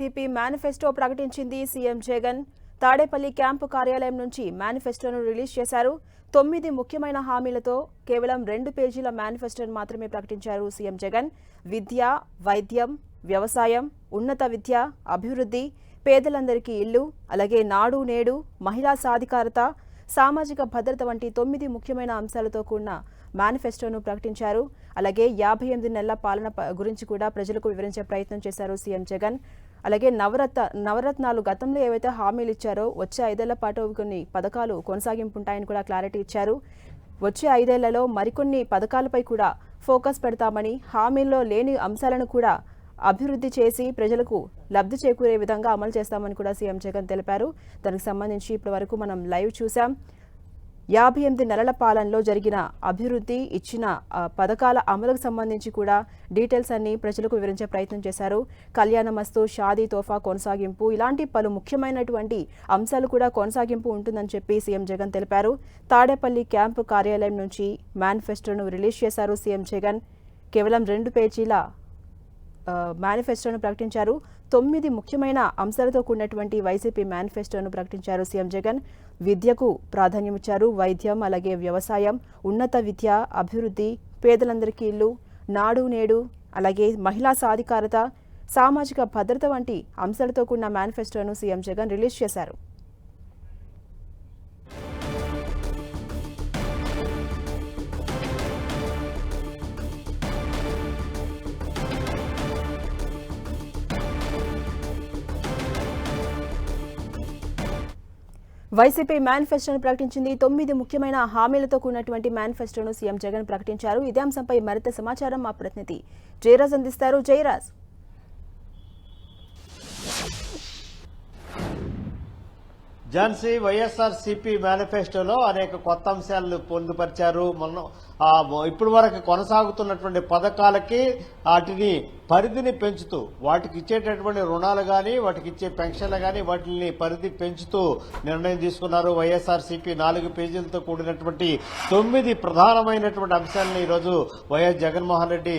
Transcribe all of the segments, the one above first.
TP manifesto ప్రకటించింది CM Jagan. Tadepalli camp కార్యాలయం నుంచి మేనిఫెస్టోను రిలీజ్ చేశారు. తొమ్మిది ముఖ్యమైన హామీలతో కేవలం రెండు పేజీల మేనిఫెస్టోను మాత్రమే ప్రకటించారు సీఎం జగన్. విద్య వైద్యం వ్యవసాయం ఉన్నత విద్య అభివృద్ధి పేదలందరికీ ఇల్లు అలాగే నాడు నేడు మహిళా సాధికారత సామాజిక భద్రత వంటి తొమ్మిది ముఖ్యమైన అంశాలతో కూడిన మేనిఫెస్టోను ప్రకటించారు. అలాగే యాభై ఎనిమిది నెలల పాలన గురించి కూడా ప్రజలకు వివరించే ప్రయత్నం చేశారు సీఎం జగన్. అలాగే నవరత్న నవరత్నాలు గతంలో ఏవైతే హామీలు ఇచ్చారో వచ్చే ఐదేళ్ళ పాటు కొన్ని పథకాలు కొనసాగింపు ఉంటాయని కూడా క్లారిటీ ఇచ్చారు. వచ్చే ఐదేళ్ళలో మరికొన్ని పథకాలపై కూడా ఫోకస్ పెడతామని హామీల్లో లేని అంశాలను కూడా అభివృద్ధి చేసి ప్రజలకు లబ్ధి చేకూరే విధంగా అమలు చేస్తామని కూడా సీఎం జగన్ తెలిపారు. దానికి సంబంధించి ఇప్పటి వరకు మనం లైవ్ చూసాం యాభై ఎనిమిది నెలల పాలనలో జరిగిన అభివృద్ధి ఇచ్చిన పథకాల అమలుకు సంబంధించి కూడా డీటెయిల్స్ అన్ని ప్రజలకు వివరించే ప్రయత్నం చేశారు. కళ్యాణమస్తు షాదీ తోఫా కొనసాగింపు ఇలాంటి పలు ముఖ్యమైనటువంటి అంశాలు కూడా కొనసాగింపు ఉంటుందని చెప్పి సీఎం జగన్ తెలిపారు. తాడేపల్లి క్యాంపు కార్యాలయం నుంచి మేనిఫెస్టోను రిలీజ్ చేశారు సీఎం జగన్. కేవలం రెండు పేజీల మేనిఫెస్టోను ప్రకటించారు. తొమ్మిది ముఖ్యమైన అంశాలతో కూడినటువంటి వైసీపీ మేనిఫెస్టోను ప్రకటించారు సీఎం జగన్. విద్యకు ప్రాధాన్యమిచ్చారు వైద్యం అలాగే వ్యవసాయం ఉన్నత విద్య అభివృద్ధి పేదలందరికీ ఇల్లు నాడు నేడు అలాగే మహిళా సాధికారత సామాజిక భద్రత వంటి అంశాలతో కూడిన మేనిఫెస్టోను సీఎం జగన్ రిలీజ్ చేశారు. వైసీపీ మేనిఫెస్టోను ప్రకటించింది. తొమ్మిది ముఖ్యమైన హామీలతో కూడినటువంటి మేనిఫెస్టోను సీఎం జగన్ ప్రకటించారు. ఇదే అంశంపై మరింత సమాచారం మా ప్రతినిధి జయరాజ్ అందిస్తారు. జయరాజ్. ఝాన్సీ వైఎస్ఆర్ సిపి మేనిఫెస్టోలో అనేక కొత్త అంశాలను పొందుపరిచారు. మొన్న ఇప్పటి వరకు కొనసాగుతున్నటువంటి పథకాలకి వాటిని పరిధిని పెంచుతూ వాటికి ఇచ్చేటటువంటి రుణాలు కానీ వాటికి ఇచ్చే పెన్షన్లు కానీ వాటిని పరిధి పెంచుతూ నిర్ణయం తీసుకున్నారు వైఎస్ఆర్సీపీ నాలుగు పేజీలతో కూడినటువంటి తొమ్మిది ప్రధానమైనటువంటి అంశాలను ఈరోజు వైఎస్ జగన్మోహన్ రెడ్డి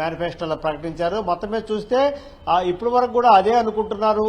మేనిఫెస్టోలో ప్రకటించారు. మొత్తం మీద చూస్తే ఇప్పటి వరకు కూడా అదే అనుకుంటున్నారు.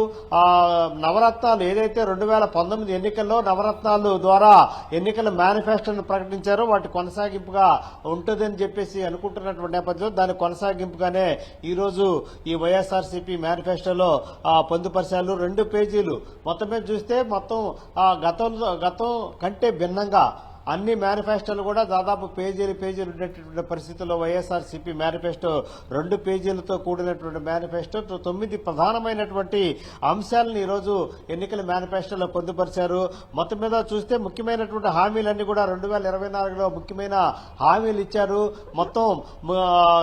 నవరత్నాలు ఏదైతే రెండు వేల పంతొమ్మిది ఎన్నికల్లో నవరత్నాలు ద్వారా ఎన్నికల మేనిఫెస్టోను ప్రకటించారో వాటి కొనసాగింపుగా ఉంటుందని చెప్పేసి అనుకుంటున్నటువంటి నేపథ్యంలో దాని కొనసాగింపుగానే ఈరోజు ఈ వైఎస్ఆర్సీపీ మేనిఫెస్టోలో ఆ, పొందుపరిచారు. రెండు పేజీలు. మొత్తం మీద చూస్తే మొత్తం ఆ, గతంలో గతం కంటే భిన్నంగా అన్ని మేనిఫెస్టోలు కూడా దాదాపు పేజీలు పేజీలు ఉండేటటువంటి పరిస్థితుల్లో వైఎస్ఆర్సీపీ మేనిఫెస్టో రెండు పేజీలతో కూడినటువంటి మేనిఫెస్టో తొమ్మిది ప్రధానమైనటువంటి అంశాలను ఈరోజు ఎన్నికల మేనిఫెస్టోలో పొందుపరిచారు. మొత్తం మీద చూస్తే ముఖ్యమైనటువంటి హామీలన్నీ కూడా రెండు వేల ఇరవై నాలుగులో ముఖ్యమైన హామీలు ఇచ్చారు. మొత్తం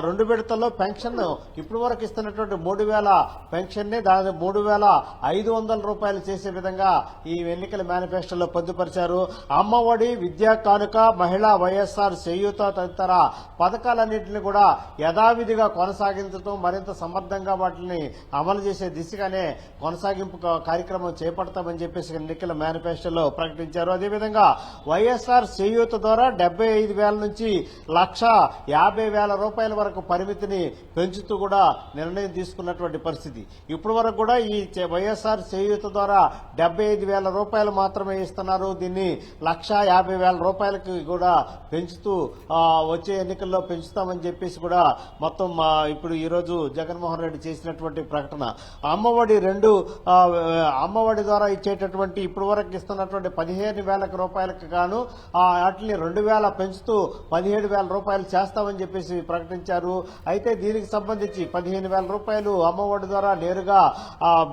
రెండు విడతల్లో పెన్షన్ ఇప్పటి వరకు ఇస్తున్నటువంటి మూడు వేల పెన్షన్ని దాని దాదాపు మూడు వేల ఐదు వందల రూపాయలు చేసే విధంగా ఈ ఎన్నికల మేనిఫెస్టోలో పొందుపరిచారు. అమ్మఒడి విద్యా కానుక మహిళా వైఎస్ఆర్ చేయూత తదితర పథకాలన్నింటినీ కూడా యథావిధిగా కొనసాగించడం మరింత సమర్థంగా వాటిని అమలు చేసే దిశగానే కొనసాగింపు కార్యక్రమం చేపడతామని చెప్పేసి ఎన్నికల మేనిఫెస్టోలో ప్రకటించారు. అదేవిధంగా వైఎస్ఆర్ చేయూత ద్వారా డెబ్బై ఐదు వేల నుంచి లక్ష యాభై వేల రూపాయల వరకు పరిమితిని పెంచుతూ కూడా నిర్ణయం తీసుకున్నటువంటి పరిస్థితి. ఇప్పటి వరకు కూడా ఈ వైఎస్ఆర్ చేయూత ద్వారా డెబ్బై ఐదు వేల రూపాయలు మాత్రమే ఇస్తున్నారు. దీన్ని లక్ష యాభై వేల రూపాయలకి కూడా పెంచుతూ వచ్చే ఎన్నికల్లో పెంచుతామని చెప్పేసి కూడా మొత్తం ఇప్పుడు ఈరోజు జగన్మోహన్ రెడ్డి చేసినటువంటి ప్రకటన. అమ్మఒడి రెండు అమ్మఒడి ద్వారా ఇచ్చేటటువంటి ఇప్పటి వరకు ఇస్తున్నటువంటి పదిహేను వేల రూపాయలకు గాను వాటిని రెండు వేల పెంచుతూ పదిహేడు వేల రూపాయలు చేస్తామని చెప్పేసి ప్రకటించారు. అయితే దీనికి సంబంధించి పదిహేను వేల రూపాయలు అమ్మఒడి ద్వారా నేరుగా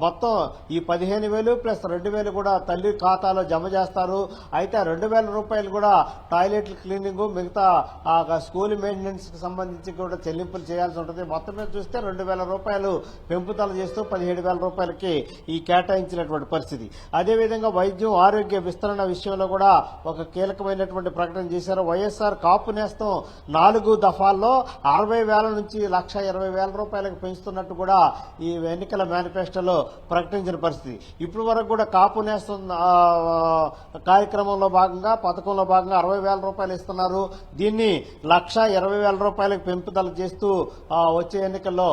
మొత్తం ఈ పదిహేను వేలు ప్లస్ రెండు వేలు కూడా తల్లి ఖాతాలో జమ చేస్తారు. అయితే రెండు వేల రూపాయలు కూడా టాయిలెట్ల క్లీనింగ్ మిగతా ఆ, స్కూల్ మెయింటెనెన్స్కి సంబంధించి కూడా చెల్లింపులు చేయాల్సి ఉంటుంది. మొత్తం మీద చూస్తే రెండు వేల రూపాయలు పెంపుదల చేస్తూ పదిహేడు వేల రూపాయలకి ఈ కేటాయించినటువంటి పరిస్థితి. అదేవిధంగా వైద్యం ఆరోగ్య విస్తరణ విషయంలో కూడా ఒక కీలకమైనటువంటి ప్రకటన చేశారు. వైఎస్ఆర్ కాపు నేస్తం నాలుగు దఫాల్లో అరవై వేల నుంచి లక్ష ఇరవై వేల రూపాయలకు పెంచుతున్నట్టు కూడా ఈ ఎన్నికల మేనిఫెస్టోలో ప్రకటించిన పరిస్థితి. ఇప్పటి వరకు కూడా కాపు నేస్తం కార్యక్రమంలో భాగంగా పథకంలో భాగంగా అరవై వేల రూపాయలు ఇస్తున్నారు. దీన్ని లక్ష ఇరవై వేల రూపాయలకు పెంపుదల చేస్తూ వచ్చే ఎన్నికల్లో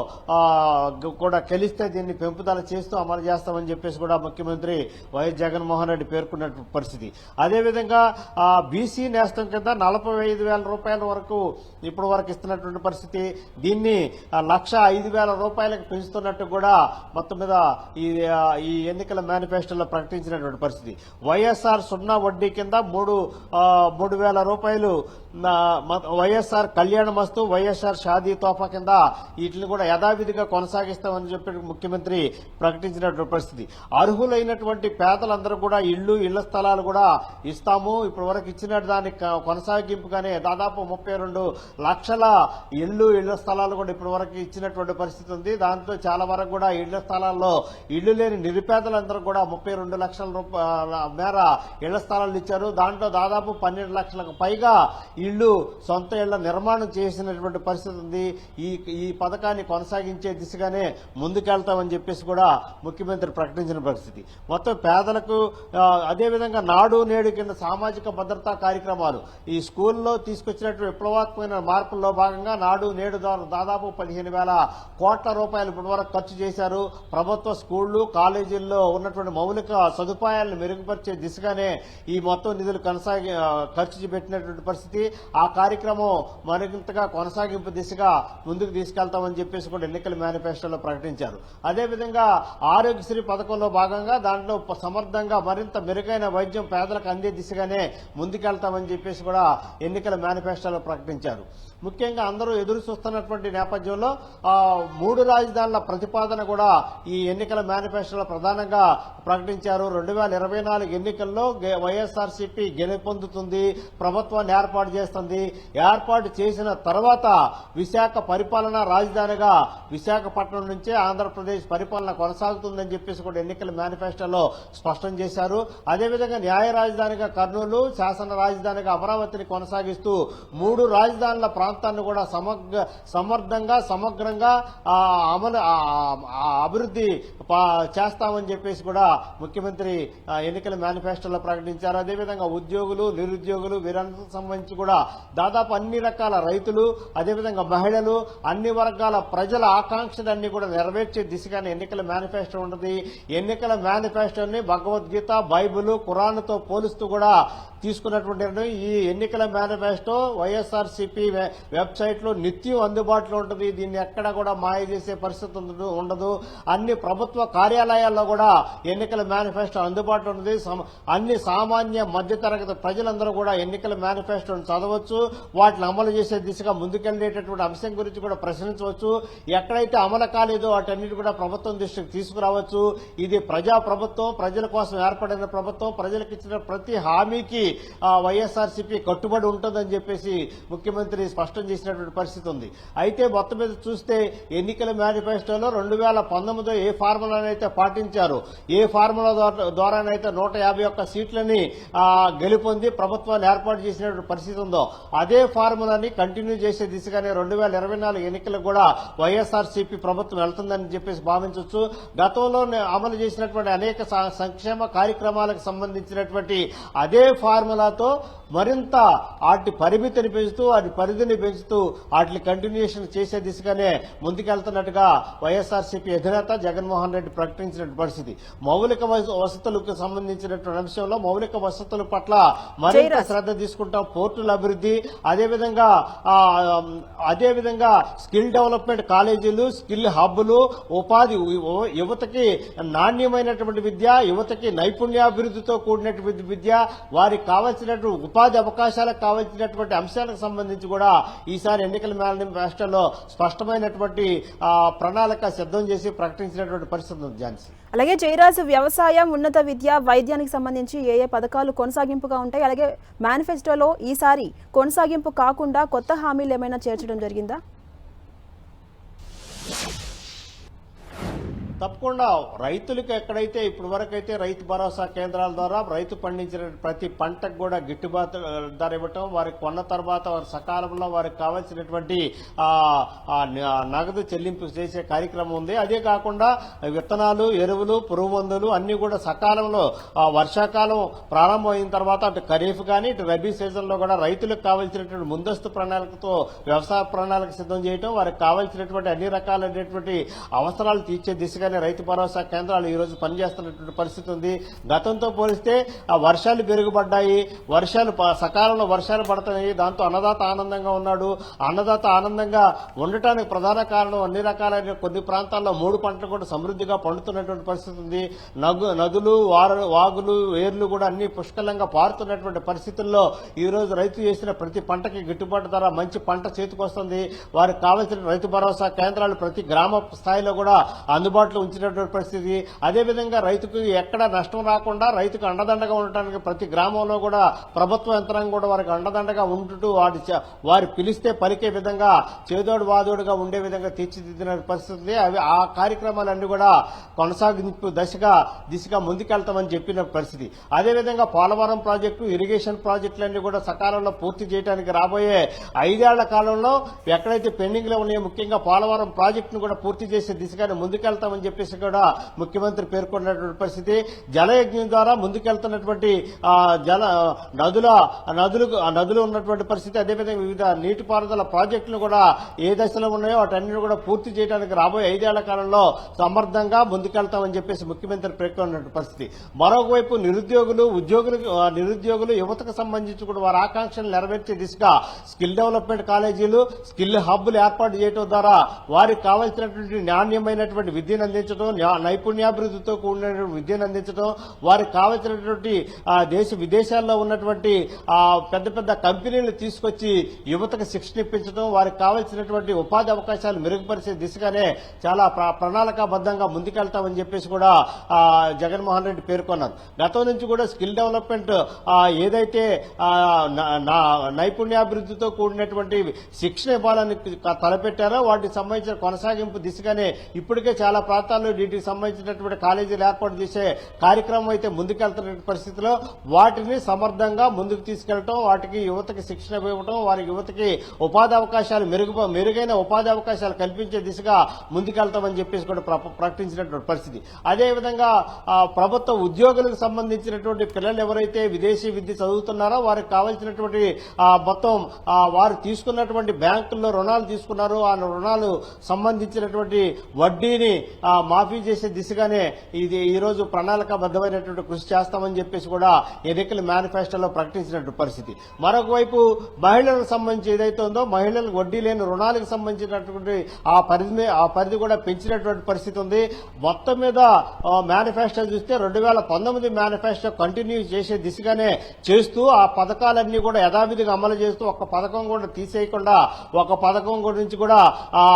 కూడా కలిస్తే దీన్ని పెంపుదల చేస్తూ అమలు చేస్తామని చెప్పేసి కూడా ముఖ్యమంత్రి వైఎస్ జగన్మోహన్ రెడ్డి పేర్కొన్న పరిస్థితి. అదేవిధంగా బీసీ నేస్తం కింద నలభై ఐదు వేల రూపాయల వరకు ఇప్పటి వరకు ఇస్తున్నటువంటి పరిస్థితి. దీన్ని లక్ష ఐదు వేల రూపాయలకు పెంచుతున్నట్టు కూడా మొత్తం మీద ఈ ఈ ఎన్నికల మేనిఫెస్టోలో ప్రకటించినటువంటి పరిస్థితి. వైఎస్ఆర్ సున్నా వడ్డీ కింద మూడు మూడు వేల రూపాయలు వైఎస్ఆర్ కళ్యాణ మస్తు వైఎస్ఆర్ షాదీ తోఫా కింద వీటిని కూడా యథావిధిగా కొనసాగిస్తామని చెప్పి ముఖ్యమంత్రి ప్రకటించినటువంటి పరిస్థితి. అర్హులైనటువంటి పేదలందరూ కూడా ఇళ్ళు ఇళ్ళ స్థలాలు కూడా ఇస్తాము. ఇప్పటి వరకు ఇచ్చిన దాని కొనసాగింపుగానే దాదాపు ముప్పై రెండు లక్షల ఇళ్ళు ఇళ్ళ స్థలాలు కూడా ఇప్పటి వరకు ఇచ్చినటువంటి పరిస్థితి ఉంది. దాంతో చాలా వరకు కూడా ఇళ్ళ స్థలాల్లో ఇళ్ళు లేని నిరుపేదలందరూ కూడా ముప్పై రెండు లక్షల రూపాయల మేర ఇళ్ళ స్థలాలు ఇచ్చారు. దాంట్లో దాదాపు పన్నెండు లక్షలకు పైగా ఇళ్ళు సొంత ఇళ్ళ నిర్మాణం చేసినటువంటి పరిస్థితి ఉంది. ఈ ఈ పథకాన్ని కొనసాగించే దిశగానే ముందుకెళ్తామని చెప్పేసి కూడా ముఖ్యమంత్రి ప్రకటించిన పరిస్థితి. మొత్తం పేదలకు అదేవిధంగా నాడు నేడు కింద సామాజిక భద్రతా కార్యక్రమాలు. ఈ స్కూల్లో తీసుకొచ్చినటువంటి విప్లవాత్మకమైన మార్పుల్లో భాగంగా నాడు నేడు దాదాపు పదిహేను వేల కోట్ల రూపాయలు ఇప్పటి వరకు ఖర్చు చేశారు. ప్రభుత్వ స్కూళ్ళు కాలేజీల్లో ఉన్నటువంటి మౌలిక సదుపాయాలను మెరుగుపరిచే దిశగానే ఈ మొత్తం నిధులు కొనసాగి ఖర్చు పెట్టినటువంటి పరిస్థితి. ఆ కార్యక్రమం మరింతగా కొనసాగింపు దిశగా ముందుకు తీసుకెళ్తామని చెప్పేసి కూడా ఎన్నికల మేనిఫెస్టోలో ప్రకటించారు. అదేవిధంగా ఆరోగ్యశ్రీ పథకంలో భాగంగా దాంట్లో సమర్థంగా మరింత మెరుగైన వైద్యం పేదలకు అందే దిశగానే ముందుకెళ్తామని చెప్పేసి కూడా ఎన్నికల మేనిఫెస్టోలో ప్రకటించారు. ముఖ్యంగా అందరూ ఎదురు చూస్తున్నటువంటి నేపథ్యంలో మూడు రాజధానుల ప్రతిపాదన కూడా ఈ ఎన్నికల మేనిఫెస్టోలో ప్రధానంగా ప్రకటించారు. రెండు వేల ఇరవై నాలుగు ఎన్నికల్లో గె- వైఎస్ఆర్సీపీ గెలుపొందుతుంది ప్రభుత్వాన్ని ఏర్పాటు చేస్తుంది. ఏర్పాటు చేసిన తర్వాత విశాఖ పరిపాలన రాజధానిగా విశాఖపట్నం నుంచే ఆంధ్రప్రదేశ్ పరిపాలన కొనసాగుతుందని చెప్పేసి కూడా ఎన్నికల మేనిఫెస్టోలో స్పష్టం చేశారు. అదేవిధంగా న్యాయ రాజధానిగా కర్నూలు శాసన రాజధానిగా అమరావతిని కొనసాగిస్తూ మూడు రాజధానుల ప్రాంతాన్ని కూడా సమగ్ర సమర్థంగా సమగ్రంగా అమలు అభివృద్ధి పా- చేస్తామని చెప్పేసి కూడా ముఖ్యమంత్రి ఎన్నికల మేనిఫెస్టోలో ప్రకటించారు. అదేవిధంగా ఉద్యోగులు నిరుద్యోగులు వీరందరికి సంబంధించి కూడా దాదాపు అన్ని రకాల రైతులు అదేవిధంగా మహిళలు అన్ని వర్గాల ప్రజల ఆకాంక్షలన్నీ కూడా నెరవేర్చే దిశగానే ఎన్నికల మేనిఫెస్టో ఉంటుంది ఎన్నికల మేనిఫెస్టోని భగవద్గీత బైబిల్ ఖురాన్తో పోలుస్తూ కూడా తీసుకున్నటువంటి నిర్ణయం ఈ ఎన్నికల మేనిఫెస్టో వైఎస్ఆర్సీపీ వెబ్సైట్లో నిత్యం అందుబాటులో ఉంటుంది. దీన్ని ఎక్కడ కూడా మాయ చేసే పరిస్థితి ఉండదు- అన్ని ప్రభుత్వ కార్యాలయాల్లో కూడా ఎన్నికల మేనిఫెస్టో అందుబాటులో ఉంది అన్ని సామాన్య మధ్యతరగతి ప్రజలందరూ కూడా ఎన్నికల మేనిఫెస్టోను చదవచ్చు. వాటిని అమలు చేసే దిశగా ముందుకెళ్ళేటటువంటి అంశం గురించి కూడా ప్రశ్నించవచ్చు. ఎక్కడైతే అమలు కాలేదో వాటన్నిటి కూడా ప్రభుత్వం దృష్టికి తీసుకురావచ్చు. ఇది ప్రజా ప్రభుత్వం ప్రజల కోసం ఏర్పడిన ప్రభుత్వం ప్రజలకు ఇచ్చిన ప్రతి హామీకి వైఎస్ఆర్సీపీ కట్టుబడి ఉంటుందని చెప్పేసి ముఖ్యమంత్రి స్పష్టం చేసినటువంటి పరిస్థితి ఉంది. అయితే మొత్తం మీద చూస్తే ఎన్నికల మేనిఫెస్టోలో రెండు వేల పంతొమ్మిదిలో ఏ ఫార్ములానైతే పాటించారు ఏ ఫార్ములా ద్వారా- ద్వారానైతే నూట యాభై ఒక్క సీట్లని గెలుపొంది ప్రభుత్వాన్ని ఏర్పాటు చేసినటువంటి పరిస్థితి ఉందో అదే ఫార్ములాని కంటిన్యూ చేసే దిశగానే రెండు వేల ఇరవై నాలుగు ఎన్నికలకు కూడా వైఎస్ఆర్సీపీ ప్రభుత్వం వెళ్తుందని చెప్పేసి భావించవచ్చు గతంలో అమలు చేసినటువంటి అనేక సంక్షేమ కార్యక్రమాలకు సంబంధించినటువంటి అదే ఫార్ములాతో మరింత వాటి పరిమితిని పెంచుతూ వాటి పరిధిని పెంచుతూ వాటిని కంటిన్యూషన్ చేసే దిశగానే ముందుకెళ్తున్నట్టుగా వైఎస్ఆర్సీపీ అధినేత జగన్మోహన్ రెడ్డి ప్రకటించిన పరిస్థితి మౌలిక వస- వసతులకు సంబంధించినటువంటి అంశంలో మౌలిక వసతుల పట్ల మరింత. శ్రద్ధ తీసుకుంటాం పోర్టుల అభివృద్ధి అదేవిధంగా అదేవిధంగా స్కిల్ డెవలప్మెంట్ కాలేజీలు స్కిల్ హబ్బులు ఉపాధి యువ- యువతకి నాణ్యమైనటువంటి విద్య యువతకి నైపుణ్యాభివృద్ధితో కూడినటువంటి విద్య వారికి కావాల్సినటువంటి ఉపాధి అవకాశాలకు కావాల్సినటువంటి అంశాలకు సంబంధించి కూడా ఈసారి ఎన్నికల మేనిఫెస్టోలో స్పష్టమైనటువంటి ఆ, ప్రణాళిక సిద్ధం చేసి ప్రకటించినటువంటి పరిస్థితి ఉంది ఝాన్సీ. అలాగే జయరాజు వ్యవసాయం ఉన్నత విద్య వైద్యానికి సంబంధించి ఏ ఏ పథకాలు కొనసాగింపుగా ఉంటాయి? అలాగే మేనిఫెస్టోలో ఈసారి కొనసాగింపు కాకుండా కొత్త హామీలు ఏమైనా చేర్చడం జరిగిందా? తప్పకుండా రైతులకు ఎక్కడైతే ఇప్పటి వరకు అయితే రైతు భరోసా కేంద్రాల ద్వారా రైతు పండించిన ప్రతి పంటకు కూడా గిట్టుబాటు ధర ఇవ్వటం వారికి కొన్న తర్వాత వారి సకాలంలో వారికి కావాల్సినటువంటి నగదు చెల్లింపు చేసే కార్యక్రమం ఉంది. అదే కాకుండా విత్తనాలు ఎరువులు పురుగు మందులు అన్ని కూడా సకాలంలో వర్షాకాలం ప్రారంభమైన తర్వాత అటు ఖరీఫ్ కానీ ఇటు రబీ సీజన్లో కూడా రైతులకు కావాల్సినటువంటి ముందస్తు ప్రణాళికతో వ్యవసాయ ప్రణాళిక సిద్ధం చేయడం వారికి కావాల్సినటువంటి అన్ని రకాలైనటువంటి అవసరాలు తీర్చే దిశగా దిశగానే రైతు భరోసా కేంద్రాలు ఈ రోజు పనిచేస్తున్నటువంటి పరిస్థితి ఉంది. గతంతో పోలిస్తే ఆ వర్షాలు పెరుగుపడ్డాయి వర్షాలు సకాలంలో వర్షాలు పడుతున్నాయి. దాంతో అన్నదాత ఆనందంగా ఉన్నాడు. అన్నదాత ఆనందంగా ఉండటానికి ప్రధాన కారణం అన్ని రకాలైన కొన్ని ప్రాంతాల్లో మూడు పంటలు కూడా సమృద్ధిగా పండుతున్నటువంటి పరిస్థితి ఉంది. నగు నదులు వాగులు వేర్లు కూడా అన్ని పుష్కలంగా పారుతున్నటువంటి పరిస్థితుల్లో ఈ రోజు రైతు చేసిన ప్రతి పంటకి గిట్టుబాటు ధర మంచి పంట చేతికొస్తుంది. వారికి కావలసిన రైతు భరోసా కేంద్రాలు ప్రతి గ్రామ స్థాయిలో కూడా అందుబాటులో ఉంచినటువంటి పరిస్థితి. అదేవిధంగా రైతుకు ఎక్కడ నష్టం రాకుండా రైతుకు అండదండగా ఉండటానికి ప్రతి గ్రామంలో కూడా ప్రభుత్వ యంత్రాంగం కూడా వారికి అండదండగా ఉంటూ వారి వారు పిలిస్తే పలికే విధంగా చేదోడు వాదోడుగా ఉండే విధంగా తీర్చిదిద్దిన పరిస్థితి. అవి ఆ కార్యక్రమాలన్నీ కూడా కొనసాగింపు దశగా దిశగా ముందుకెళ్తామని చెప్పిన పరిస్థితి. అదేవిధంగా పోలవరం ప్రాజెక్టు ఇరిగేషన్ ప్రాజెక్టులన్నీ కూడా సకాలంలో పూర్తి చేయడానికి రాబోయే ఐదేళ్ళ కాలంలో ఎక్కడైతే పెండింగ్లో ఉన్నాయో ముఖ్యంగా పోలవరం ప్రాజెక్టును కూడా పూర్తి చేసే దిశగానే ముందుకెళ్తామని చెప్పేసి కూడా ముఖ్యమంత్రి పేర్కొన్నటువంటి పరిస్థితి. జలయజ్ఞం ద్వారా ముందుకెళ్తున్నటువంటి జల నదుల నదులు నదులు ఉన్నటువంటి పరిస్థితి అదేవిధంగా వివిధ నీటిపారుదల ప్రాజెక్టులు కూడా ఏ దశలో ఉన్నాయో వాటన్నిటిని కూడా పూర్తి చేయడానికి రాబోయే ఐదేళ్ళ కాలంలో సమర్థంగా ముందుకెళ్తామని చెప్పేసి ముఖ్యమంత్రి పేర్కొన్నటువంటి పరిస్థితి. మరొకవైపు నిరుద్యోగులు ఉద్యోగులకు నిరుద్యోగులు యువతకు సంబంధించి కూడా వారి ఆకాంక్షలు నెరవేర్చే దిశగా స్కిల్ డెవలప్మెంట్ కాలేజీలు స్కిల్ హబ్బులు ఏర్పాటు చేయడం ద్వారా వారికి కావాల్సినటువంటి నాణ్యమైనటువంటి విద్యను అందించడం నైపుణ్యాభివృద్ధితో కూడినటువంటి విద్యను అందించడం వారికి కావలసినటువంటి ఆ, దేశ విదేశాల్లో ఉన్నటువంటి పెద్ద పెద్ద కంపెనీలు తీసుకొచ్చి యువతకు శిక్షణ ఇప్పించడం వారికి కావలసినటువంటి ఉపాధి అవకాశాలు మెరుగుపరిచే దిశగానే చాలా ప్ర- ప్రణాళికాబద్ధంగా ముందుకెళ్తామని చెప్పేసి కూడా జగన్మోహన్ రెడ్డి పేర్కొన్నారు. గతం నుంచి కూడా స్కిల్ డెవలప్మెంట్ ఏదైతే నైపుణ్యాభివృద్ధితో కూడినటువంటి శిక్షణ ఇవ్వాలని తలపెట్టారో వాటికి సంబంధించిన కొనసాగింపు దిశగానే ఇప్పటికే చాలా ప్రాంతాల్లో వీటికి సంబంధించినటువంటి కాలేజీలు ఏర్పాటు చేసే కార్యక్రమం అయితే ముందుకెళ్తున్న పరిస్థితిలో వాటిని సమర్థంగా ముందుకు తీసుకెళ్ళటం వాటికి యువతకి శిక్షణ ఇవ్వటం వారి యువతకి ఉపాధి అవకాశాలు మెరుగు మెరుగైన ఉపాధి అవకాశాలు కల్పించే దిశగా ముందుకెళ్తామని చెప్పేసి కూడా ప్ర- ప్రకటించినటువంటి పరిస్థితి. అదేవిధంగా ప్రభుత్వ ఉద్యోగులకు సంబంధించినటువంటి పిల్లలు ఎవరైతే విదేశీ విద్య చదువుతున్నారో వారికి కావాల్సినటువంటి మొత్తం వారు తీసుకున్నటువంటి బ్యాంకుల్లో రుణాలు తీసుకున్నారు ఆ రుణాలు సంబంధించినటువంటి వడ్డీని ఆ, మాఫీ చేసే దిశగానే ఇది ఈరోజు రోజు కృషి చేస్తామని చెప్పేసి కూడా ఎన్నికల మేనిఫెస్టోలో ప్రకటించినటువంటి పరిస్థితి. మరొకవైపు మహిళలకు సంబంధించి ఏదైతే ఉందో మహిళలకు వడ్డీ లేని రుణాలకు సంబంధించినటువంటి ఆ పరిధి ఆ పరిధి కూడా పెంచినటువంటి పరిస్థితి ఉంది. మొత్తం మీద మేనిఫెస్టో చూస్తే రెండు వేల పంతొమ్మిది మేనిఫెస్టో కంటిన్యూ చేసే దిశగానే చేస్తూ ఆ పథకాలన్నీ కూడా యథావిధిగా అమలు చేస్తూ ఒక పథకం కూడా తీసేయకుండా ఒక పథకం గురించి కూడా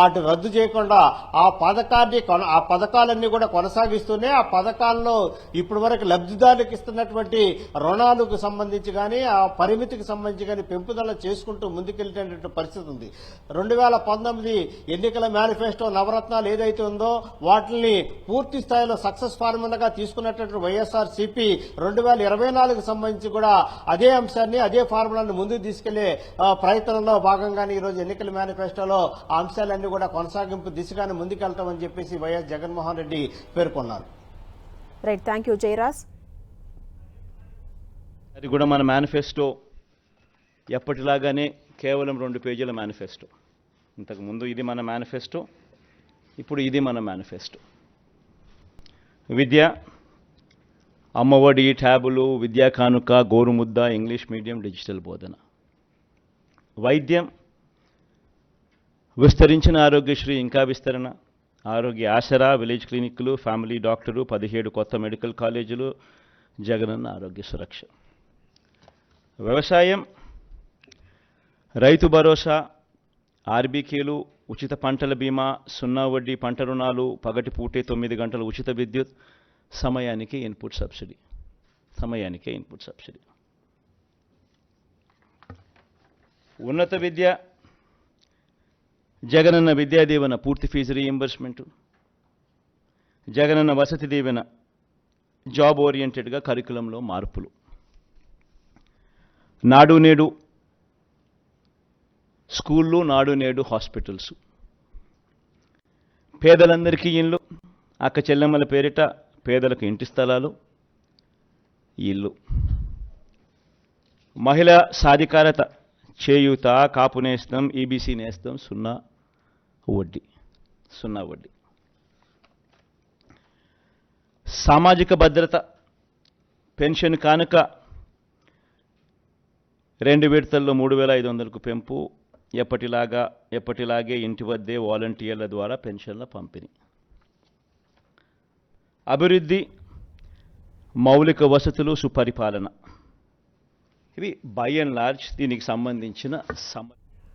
అటు రద్దు చేయకుండా ఆ పథకాన్ని ఆ పథకాలన్నీ కూడా కొనసాగిస్తూనే ఆ పథకాల్లో ఇప్పటి వరకు లబ్ధిదారులకు ఇస్తున్నటువంటి రుణాలకు సంబంధించి కానీ ఆ పరిమితికి సంబంధించి కానీ పెంపుదల చేసుకుంటూ ముందుకెళ్ళేటటువంటి పరిస్థితి ఉంది. రెండు వేల పంతొమ్మిది ఎన్నికల మేనిఫెస్టో నవరత్నాలు ఏదైతే ఉందో వాటిని పూర్తి స్థాయిలో సక్సెస్ ఫార్ములాగా తీసుకున్నటువంటి వైఎస్ఆర్ సిపి రెండు వేల ఇరవై నాలుగు సంబంధించి కూడా అదే అంశాన్ని అదే ఫార్ములాను ముందుకు తీసుకెళ్ళే ప్రయత్నంలో భాగంగానే ఈరోజు ఎన్నికల మేనిఫెస్టోలో ఆ అంశాలన్నీ కూడా కొనసాగింపు దిశగానే ముందుకెళ్తామని చెప్పేసి వైఎస్ జగన్మోహన్ రెడ్డి పేర్కొన్నారు. Right thank you Jayaraj. అది కూడా మన మేనిఫెస్టో. ఎప్పటిలాగానే కేవలం రెండు పేజీల మేనిఫెస్టో. ఇంతకు ముందు ఇది మన మేనిఫెస్టో ఇప్పుడు ఇది మన మేనిఫెస్టో. విద్య అమ్మఒడి ట్యాబులు విద్యా కానుక గోరుముద్ద ఇంగ్లీష్ మీడియం డిజిటల్ బోధన. వైద్యం విస్తరించిన ఆరోగ్యశ్రీ ఇంకా విస్తరణ. ఆరోగ్య ఆసరా విలేజ్ క్లినిక్లు ఫ్యామిలీ డాక్టరు పదిహేడు కొత్త మెడికల్ కాలేజీలు జగనన్న ఆరోగ్య సురక్ష. వ్యవసాయం రైతు భరోసా ఆర్బీకేలు ఉచిత పంటల బీమా సున్నా వడ్డీ పంట రుణాలు పగటి పూటే తొమ్మిది గంటల ఉచిత విద్యుత్ సమయానికి ఇన్పుట్ సబ్సిడీ. సమయానికే ఇన్పుట్ సబ్సిడీ. ఉన్నత విద్య జగనన్న విద్యా దీవెన పూర్తి fee reimbursement Jagananna Vasathi Deevena job ఓరియంటెడ్గా కరికులంలో మార్పులు. నాడు నేడు స్కూళ్ళు నాడు నేడు హాస్పిటల్స్ పేదలందరికీ ఇల్లు అక్క చెల్లెమ్మల పేరిట పేదలకు ఇంటి స్థలాలు ఇల్లు. మహిళా సాధికారత చేయూత కాపు నేస్తం ఈబీసీ నేస్తం సున్నా. వడ్డీ సున్నా వడ్డీ. సామాజిక భద్రత పెన్షన్ కానుక రెండు విడతల్లో మూడు వేల ఐదు వందలకు పెంపు. ఎప్పటిలాగా ఎప్పటిలాగే ఇంటి వద్దే వాలంటీర్ల ద్వారా పెన్షన్ల పంపిణీ. అభివృద్ధి మౌలిక వసతులు సుపరిపాలన. ఇవి బై అండ్ లార్జ్ దీనికి సంబంధించిన సమ